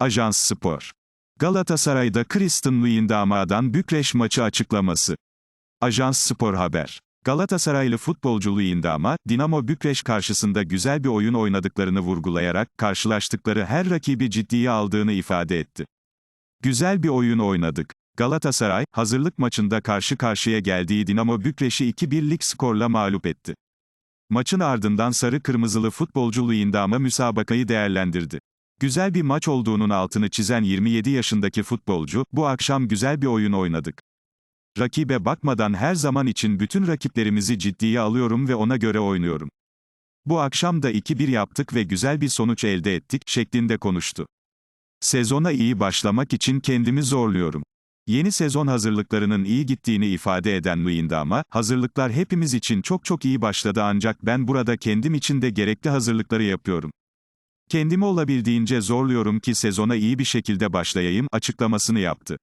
Ajans Spor. Galatasaray'da Kristen Luyendama'dan Bükreş maçı açıklaması. Ajans Spor Haber. Galatasaraylı futbolcu Luyendama, Dinamo Bükreş karşısında güzel bir oyun oynadıklarını vurgulayarak, karşılaştıkları her rakibi ciddiye aldığını ifade etti. Güzel bir oyun oynadık. Galatasaray, hazırlık maçında karşı karşıya geldiği Dinamo Bükreş'i 2-1'lik skorla mağlup etti. Maçın ardından sarı kırmızılı futbolcu Luyendama müsabakayı değerlendirdi. Güzel bir maç olduğunun altını çizen 27 yaşındaki futbolcu, bu akşam güzel bir oyun oynadık. Rakibe bakmadan her zaman için bütün rakiplerimizi ciddiye alıyorum ve ona göre oynuyorum. Bu akşam da 2-1 yaptık ve güzel bir sonuç elde ettik, şeklinde konuştu. Sezona iyi başlamak için kendimi zorluyorum. Yeni sezon hazırlıklarının iyi gittiğini ifade eden Luyendama, hazırlıklar hepimiz için çok çok iyi başladı ancak ben burada kendim için de gerekli hazırlıkları yapıyorum. Kendimi olabildiğince zorluyorum ki sezona iyi bir şekilde başlayayım, açıklamasını yaptı.